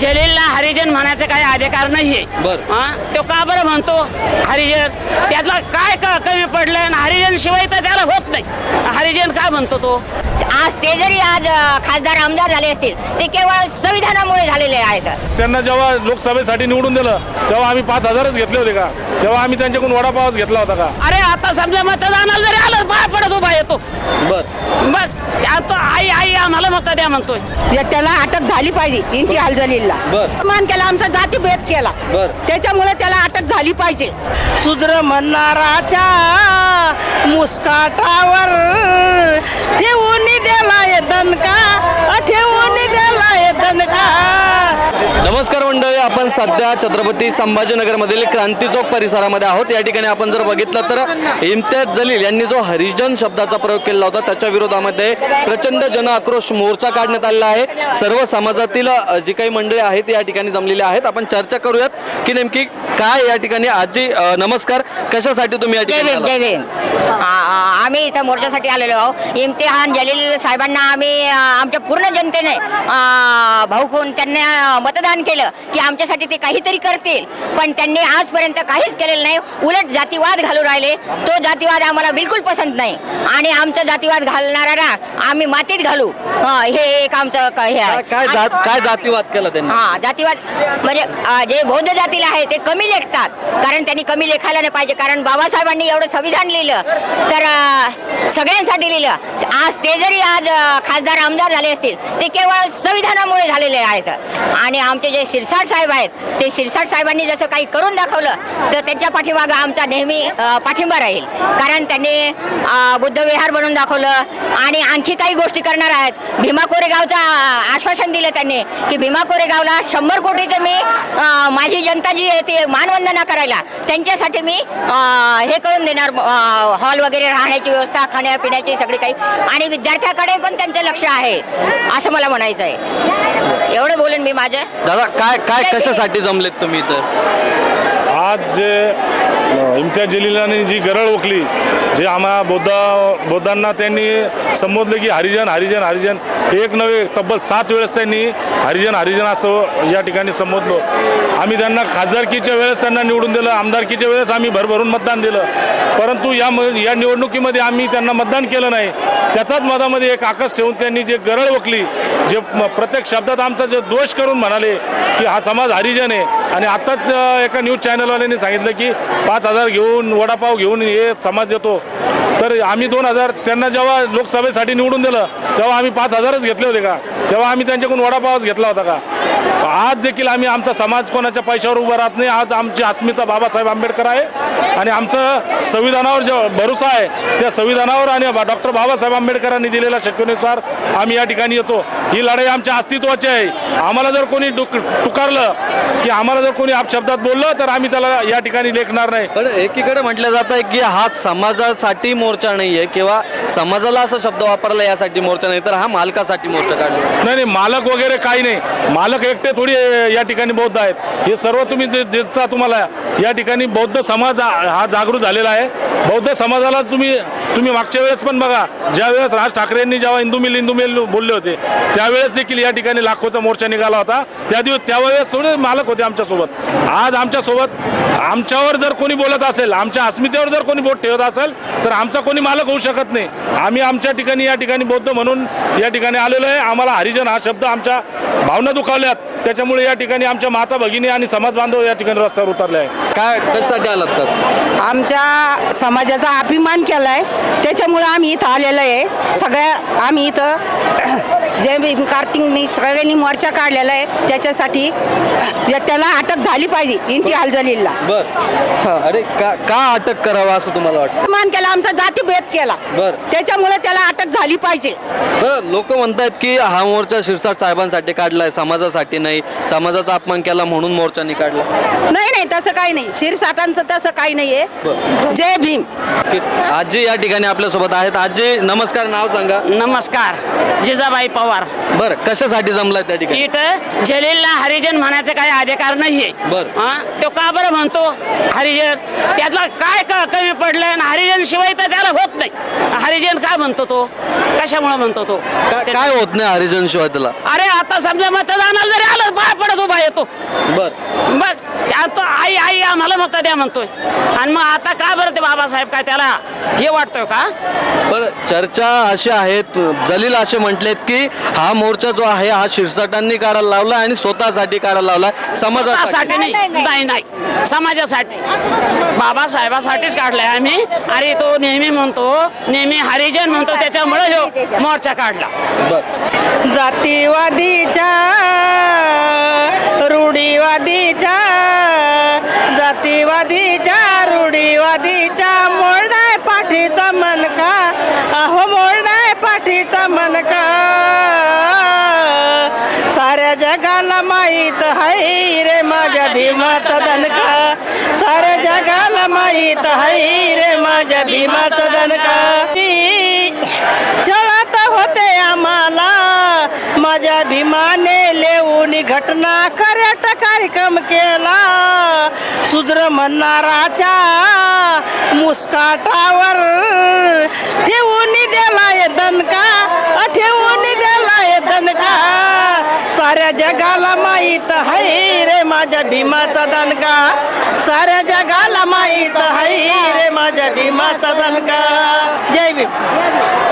जलीलला हरिजन म्हणायचा काही अधिकार नाहीये. बरं. हा? तो का बरं म्हणतो? हरिजन. त्यातला काय क- कमी पडलंय आणि हरिजन शिवाय तर त्याला होत नाही. हरिजन का म्हणतो तो? आज ते जरी आज खासदार आमदार झाले असतील ते केवळ संविधानामुळे झालेले आहेत. त्यांना जेव्हा लोकसभेसाठी निवडून दिलं तेव्हा आम्ही पाच हजारच घेतले होते का? तेव्हा आम्ही त्यांच्याकडून वडापावच घेतला होता का? अरे आता समजा मतदानाला जरी आलं पाय पडत उभा येतो. बर. तो आई आई आम्हाला मत द्या म्हणतोय. या त्याला अटक झाली पाहिजे इंतिहाल जलीलला बर. मान केला आमचा जातीभेद केला बर. त्याच्यामुळे त्याला अटक झाली पाहिजे सुद्र म्हणणाराच्या मुस्काटावर ठेवून दिलाय दणका ठेवून दिलाय दणका नमस्कार मंडळी आपण सध्या छत्रपती संभाजीनगरमधील क्रांती चौक परिसरामध्ये आहोत. या ठिकाणी आपण जर बघितलं तर इम्तियाज जलील यांनी जो हरिजन शब्दाचा प्रयोग केला होता त्याच्या विरोधामध्ये प्रचंड जन आक्रोश मोर्चा काढण्यात आलेला आहे. सर्व समाजातील जी काही मंडळी आहेत या ठिकाणी जमलेली आहेत. आपण चर्चा करूयात की नेमकी काय या ठिकाणी आजी नमस्कार कशासाठी तुम्ही या ठिकाणी आलात? आम्ही इथं मोर्चासाठी आलेलो आहोत इम्तिहान जलील साहेबांना आम्ही आमच्या पूर्ण जनतेने भाऊकून त्यांना मतदान केलं की आमच्यासाठी ते काहीतरी करतील. पण त्यांनी आजपर्यंत काहीच केलेलं नाही. उलट जातीवाद घालू राहिले. तो जातीवाद आम्हाला बिलकुल पसंत नाही. आणि आमचा जातीवाद घालणारा आम्ही मातीत घालू. हा, एक आमचं हे काय आहे. काय जात काय जातीवाद केला त्यांनी? हा जातीवाद म्हणजे जे बौद्ध जातीला आहे ते कमी लेखतात. कारण त्यांनी कमी लेखायला नाही पाहिजे. कारण बाबासाहेबांनी एवढं संविधान लिहिलं. तर सगळ्यांसाठी लिहिलं. आज ते जरी आज खासदार आमदार झाले असतील ते केवळ संविधानामुळे झालेले आहेत. आणि आमचे जे शिरसाट साहेब आहेत ते शिरसाट साहेबांनी जसं काही करून दाखवलं तर त्यांच्या पाठीमागं आमचा नेहमी पाठिंबा राहील. कारण त्यांनी बुद्धविहार बनवून दाखवलं आणि आणखी काही गोष्टी करणार आहेत. भीमा कोरेगावचं आश्वासन दिलं त्यांनी की भीमा कोरेगावला शंभर कोटीचं मी माझी जनता जी आहे ती मानवंदना करायला त्यांच्यासाठी मी हे करून देणार हॉल वगैरे राहण्याची व्यवस्था खाण्यापिण्याची सगळी काही. आणि विद्यार्थ्याकडे पण त्यांचं लक्ष आहे असं मला म्हणायचं आहे. एवढं बोलून मी माझं. दादा काय काय कशासाठी जमलेत तुम्ही इथं? आज इम्तियाज जलीलाने जी गरळ ओकली जे आम्हा बौद्ध बौद्धांना त्यांनी संबोधलं की हरिजन हरिजन हरिजन. एक नव्हे तब्बल सात वेळेस त्यांनी हरिजन हरिजन असं या ठिकाणी संबोधलो. आम्ही त्यांना खासदारकीच्या वेळेस त्यांना निवडून दिलं आमदारकीच्या वेळेस आम्ही भरभरून मतदान दिलं. परंतु या म या निवडणुकीमध्ये आम्ही त्यांना मतदान केलं नाही. त्याचाच मधामध्ये एक आकस ठेवून त्यांनी जे गरळ ओकली जे प्रत्येक शब्दात आमचा जे दोष करून म्हणाले की हा समाज हरिजन आहे. आणि आत्ताच एका न्यूज चॅनलवाल्यांनी सांगितलं की पाच हजार घेऊन वडापाव घेऊन हे समाज येतो. तर आम्ही दोन हजार त्यांना जेव्हा लोकसभेसाठी निवडून दिलं तेव्हा आम्ही पाच हजारच घेतले होते का? तेव्हा आम्ही त्यांच्याकडून वडापावच घेतला होता का? आज देखील आम्ही आमचा समाज कोणाच्या पैशावर उभा राहत नाही. आज आमची अस्मिता बाबासाहेब आंबेडकर आहे आणि आमचं संविधानावर जे भरोसा आहे त्या संविधानावर आणि डॉक्टर बाबासाहेब आंबेडकरांनी दिलेल्या शक्यतेनुसार आम्ही या ठिकाणी येतो. ही लढाई आमच्या अस्तित्वाची आहे. आम्हाला जर कोणी डुक टुकारलं की आम्हाला जर कोणी अपशब्दात बोललं तर आम्ही त्याला या ठिकाणी लेखणार नाही. पण एकीकडे म्हटलं जात आहे की हा समाजासाठी मोर्चा नाही आहे किंवा समाजाला असा शब्द वापरला यासाठी मोर्चा नाही तर हा मालकासाठी मोर्चा काढला. नाही नाही मालक वगैरे काही नाही. मालक एकटे थोडी या ठिकाणी बौद्ध आहेत. हे सर्व तुम्ही जे दिसता तुम्हाला या ठिकाणी बौद्ध समाज हा जागृत झालेला आहे. बौद्ध समाजाला तुम्ही तुम्ही मागच्या वेळेस पण बघा ज्या वेळेस राज ठाकरेंनी जेव्हा इंदू मिल इंदू मिल बोलले होते त्यावेळेस देखील या ठिकाणी लाखोचा मोर्चा निघाला होता. त्या दिवस त्यावेळेस थोडे मालक होते आमच्यासोबत. आज आमच्यासोबत आमच्यावर जर कोणी बोलत असेल आमच्या अस्मितेवर जर कोणी बोट ठेवत असेल तर आमचा कोणी मालक होऊ शकत नाही. आम्ही आमच्या ठिकाणी या ठिकाणी बौद्ध म्हणून या ठिकाणी आलेलो आहे. आम्हाला हरिजन हा शब्द आमच्या भावना दुखावल्यात. त्याच्यामुळे या ठिकाणी आमच्या माता भगिनी आणि समाज बांधव या ठिकाणी रस्त्यावर उतरले आहे काय कशासाठी आलात तर? आमच्या समाजाचा अभिमान केलाय. त्याच्यामुळे आम्ही इथं आलेलो आहे. सगळ्या आम्ही इथं जे कार्तिकनी सगळ्यांनी मोर्चा काढलेला आहे. त्याच्यासाठी या त्याला अटक झाली पाहिजे इंतिहाल जलीलला बर. अरे का का अटक करावा असं तुम्हाला वाटतं? अभिमान केला आमचा जातीभेद केला. बर. त्याच्यामुळे त्याला अटक झाली पाहिजे. बरं लोक म्हणतात की हा मोर्चा शिरसाट साहेबांसाठी काढलाय समाजासाठी नाही. समाजाचा अपमान केला म्हणून मोर्चानी काढला नाही नाही तसं काही नाही. शिरसाटांचं तसं काही नाहीये. जय भीम. नक्कीच. आजी या ठिकाणी आपल्यासोबत आहेत. आजी नमस्कार नाव सांगा. नमस्कार. जिजाबाई पवार. बरं कशासाठी जमलाय त्या ठिकाणी? इथं जलीलला हरिजन म्हणायचा काही अधिकार नाहीये. बरं. हा? तो का बरं म्हणतो? हरिजन. त्यातला काय क- कमी पडलंय आणि हरिजन शिवाय तर त्याला होत नाही. हरिजन काय म्हणतो तो? कशामुळे म्हणतो तो? काय होत नाही हरिजन शिवाय त्याला? अरे आता समजा मतदानाला जरी आलं पाय पडत उभा येतो. बर. बस. त्या- तो आई आई आम्हाला मत द्या म्हणतोय. आणि मग आता का बरं ते बाबासाहेब काय त्याला हे वाटतोय का? पण चर्चा अशी आहेत जलील असे म्हटलेत की हा मोर्चा जो आहे हा शिरसाटांनी काढायला लावला आणि स्वतःसाठी काढायला लावला समाजासाठी. साठी नाही नाही नाही. समाजासाठी. बाबासाहेबासाठीच काढलाय आम्ही. अरे तो नेहमी म्हणतो नेहमी हरिजन म्हणतो त्याच्यामुळे ह्यो मोर्चा काढला. बर. जातीवादीच्या रूढीवादीच्या पाठीचा साऱ्या जगाला माहीत हाय रे माझ्या भीमाचा दणका साऱ्या जगाला माहीत हाय रे माझ्या भीमाचा दणका चळत होते आम्हाला माझ्या भीमाने लेऊन घटना खऱ्याट कार्यक्रम केला. सुद्र म्हणणाराच्या मुस्काटावर ठेवून दिला दणका. साऱ्या जगाला माहीत हाय रे माझ्या भीमाचा दणका. साऱ्या जगाला माहीत हाय रे माझ्या भीमाचा दणका. जय भीम.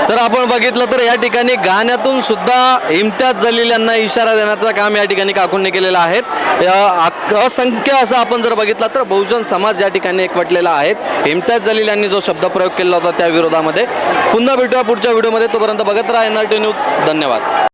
तर आपण बघितलं तर या ठिकाणी गाण्यातून सुद्धा इम्तियाज जलीलांना इशारा देण्याचं काम या ठिकाणी काकूंनी केलेलं आहे. असंख्य असं आपण जर बघितलं तर बहुजन समाज या ठिकाणी एकवटलेला आहे. इम्तियाज जलील यांनी जो शब्दप्रयोग केला होता त्या विरोधामध्ये. पुन्हा भेटूया पुढच्या व्हिडिओमध्ये. तोपर्यंत बघत राहा एन आर टी न्यूज. धन्यवाद.